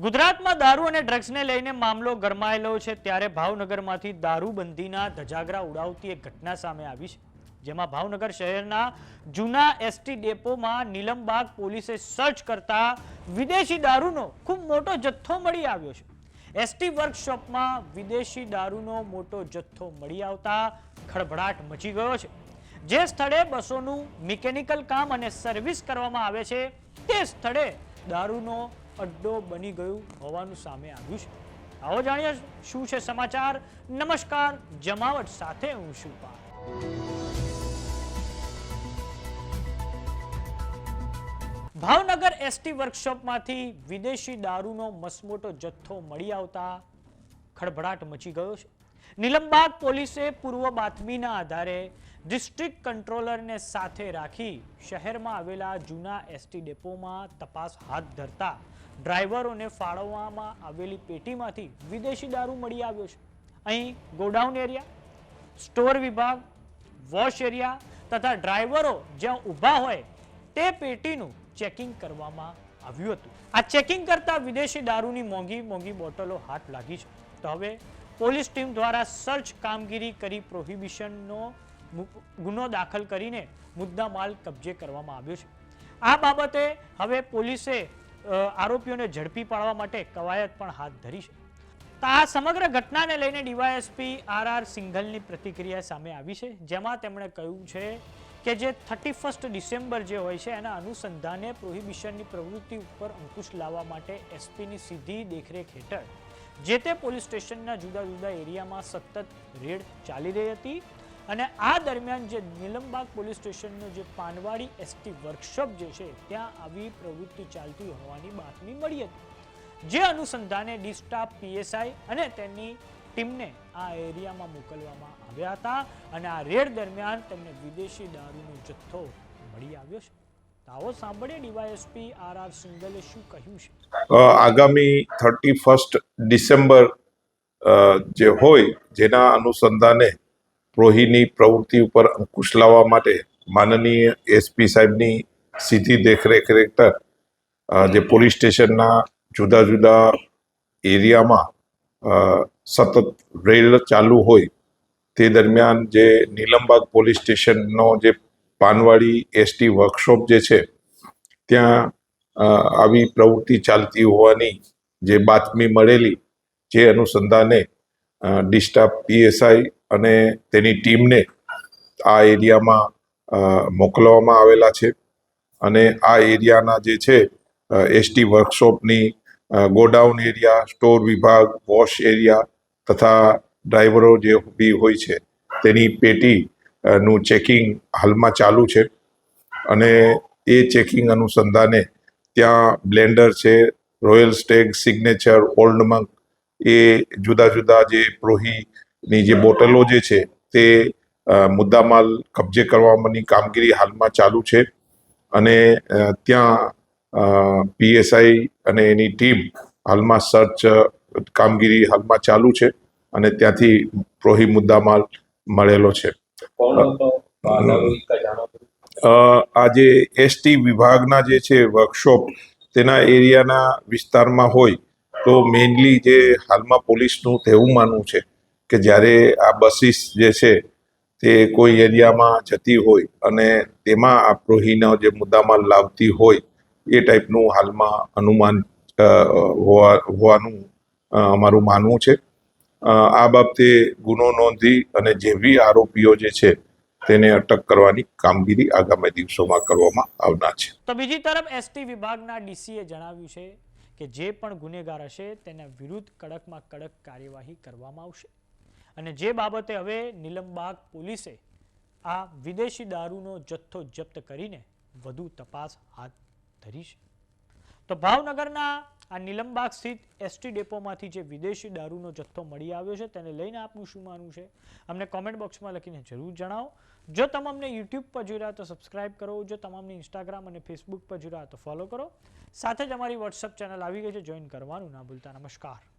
ગુજરાતમાં દારૂ અને ડ્રગ્સને લઈને મામલો ગરમાયેલો છે ત્યારે ભાવનગરમાંથી દારૂબંધીના ધજાગરા ઉડાવતી એક ઘટના સામે આવી છે, જેમાં ભાવનગર શહેરના જૂના એસટી ડેપોમાં નીલમબાગ પોલીસે સર્ચ કરતા વિદેશી દારૂનો ખૂબ મોટો જથ્થો મળી આવ્યો છે. એસટી વર્કશોપમાં વિદેશી દારૂનો મોટો જથ્થો મળી આવતા ખળભળાટ મચી ગયો છે. જે સ્થળે બસોનું મિકેનિકલ કામ અને સર્વિસ કરવામાં આવે છે, તે સ્થળે દારૂનો અડ્ડો બની ગયું હોવાનું સામે આવ્યું છે. આવો જાણીએ શું છે સમાચાર? નમસ્કાર, જમાવટ સાથે હું છું. ભાવનગર એસટી વર્કશોપમાંથી વિદેશી દારૂનો મસમોટો જથ્થો મળી આવતા ખળભળાટ મચી ગયો છે. નીલમબાગ પોલીસે પૂર્વ બાતમીના આધારે ડિસ્ટ્રિક્ટ કંટ્રોલરને સાથે રાખી શહેરમાં આવેલા જૂના એસટી ડેપોમાં તપાસ હાથ ધરતા ડ્રાઈવરોને ફાળવવામાં આવેલી પેટીમાંથી વિદેશી દારૂ મળી આવ્યો છે. અહીં ગોડાઉન એરિયા, સ્ટોર વિભાગ, વોશ એરિયા તથા ડ્રાઈવરો જ્યાં ઊભા હોય તે પેટીનું ચેકિંગ કરવામાં આવ્યું હતું. આ ચેકિંગ કરતા વિદેશી દારૂની મોંઘી મોંઘી બોટલો હાથ લાગી છે. તો હવે પોલીસ ટીમ દ્વારા સર્ચ કામગીરી કરી પ્રોહિબિશનનો ગુનો દાખલ કરીને મુદ્દા માલ કબજે કરવામાં આવ્યો છે. આ બાબતે હવે પોલીસે આરોપીઓને ઝડપી પાડવા માટે કવાયત પણ હાથ ધરી છે. તો આ સમગ્ર ઘટનાને લઈને ડીવાયએસપી આર આર સિંઘલની પ્રતિક્રિયા સામે આવી છે, જેમાં તેમણે કહ્યું છે કે જે થર્ટી ફર્સ્ટ ડિસેમ્બર જે હોય છે, એના અનુસંધાને પ્રોહિબિશનની પ્રવૃત્તિ ઉપર અંકુશ લાવવા માટે એસપીની સીધી દેખરેખ હેઠળ જે તે પોલીસ સ્ટેશનના જુદા જુદા એરિયામાં સતત રેડ ચાલી રહી હતી અને આ દરમિયાન જે નીલમબાગ પોલીસ સ્ટેશનનો જે પાનવાડી એસટી વર્કશોપ જે છે, ત્યાં આવી પ્રવૃત્તિ ચાલતી હોવાની બાતમી મળી હતી. જે અનુસંધાને ડિસ્ટાફ પીએસઆઈ અને તેની ટીમને આ એરિયામાં મોકલવામાં આવ્યા હતા અને આ રેડ દરમિયાન તેમને વિદેશી દારૂનો જથ્થો મળી આવ્યો છે. આવો સાંભળીએ ડીવાયએસપી આર સિંગલે શું કહ્યું છે? આગામી થર્ટી ફર્સ્ટ ડિસેમ્બર જે હોય જેના અનુસંધાને પ્રોહીની પ્રવૃત્તિ ઉપર અંકુશ લાવવા માટે માનનીય એસપી સાહેબની સીધી દેખરેખ હેઠળ જે પોલીસ સ્ટેશનના જુદા જુદા એરિયામાં સતત રેલ ચાલુ હોય તે દરમિયાન જે નીલમબાગ પોલીસ સ્ટેશનનો જે પાનવાડી એસટી વર્કશોપ જે છે, ત્યાં આવી પ્રવૃત્તિ ચાલતી હોવાની જે બાતમી મળેલી, જે અનુસંધાને ડિસ્ટાફ પીએસઆઈ અને તેની ટીમને આ એરિયામાં મોકલવામાં આવેલા છે. અને આ એરિયાના જે છે એસટી વર્કશોપની ગોડાઉન એરિયા, સ્ટોર વિભાગ, વોશ એરિયા તથા ડ્રાઈવરો જે બી હોય છે, તેની પેટી નું ચેકિંગ હાલમાં ચાલુ છે. અને એ ચેકિંગ અનુસંધાને ત્યાં બ્લેન્ડર છે, Royal Stag, Signature, Old Monk, એ જુદા જુદા જે પ્રોહીની જે બોટલો જે છે તે મુદ્દામાલ કબજે કરવાની કામગીરી હાલમાં ચાલુ છે. અને ત્યાં પીએસઆઈ અને એની ટીમ હાલમાં સર્ચ કામગીરી હાલમાં ચાલુ છે અને ત્યાંથી પ્રોહી મુદ્દામાલ મળેલો છે. કોણ હતો? આ નાગરિક જાણો છો? અ, આ જે એસટી વિભાગના જે છે વર્કશોપ તેના એરિયાના વિસ્તારમાં હોય તો મેઇનલી જે હાલમાં પોલીસનું તેવું માનવું છે કે જ્યારે આ બસીસ જે છે તે કોઈ એરિયામાં જતી હોય અને તેમાં આ જે મુદ્દામાલ લાવતી હોય એ ટાઈપનું હાલમાં અનુમાન હોવા હોવાનું અમારું માનવું છે. આ બાબતે ગુનો નોંધી અને જેવી આરોપીઓ જે છે તેને અટક કરવાની કામગીરી આગામી દિવસોમાં કરવામાં આવનાર છે. તો બીજી તરફ એસટી વિભાગના ડીસીએ જણાવ્યું છે કે જે પણ ગુનેગાર હશે તેના વિરુદ્ધ કડકમાં કડક કાર્યવાહી કરવામાં આવશે. અને જે બાબતે હવે નીલમબાગ પોલીસે આ વિદેશી દારૂનો જથ્થો જપ્ત કરીને વધુ તપાસ હાથ ધરી છે. તો ભાવનગરના આ નિલમબાગ સ્થિત એસટી ડેપોમાંથી જે વિદેશી દારૂનો જથ્થો મળી આવ્યો છે, તેને લઈને આપનું શું માનવું છે? અમને કોમેન્ટ બોક્સમાં લખીને જરૂર જણાવો. જો તમામને યુટ્યુબ પર જોઈ રહ્યા તો સબસ્ક્રાઇબ કરો. જો તમામને ઇન્સ્ટાગ્રામ અને ફેસબુક પર જોઈ રહ્યા તો ફોલો કરો. સાથે જ અમારી વોટ્સઅપ ચેનલ આવી ગઈ છે. જોઈન કરવાનું ના ભૂલતા. નમસ્કાર.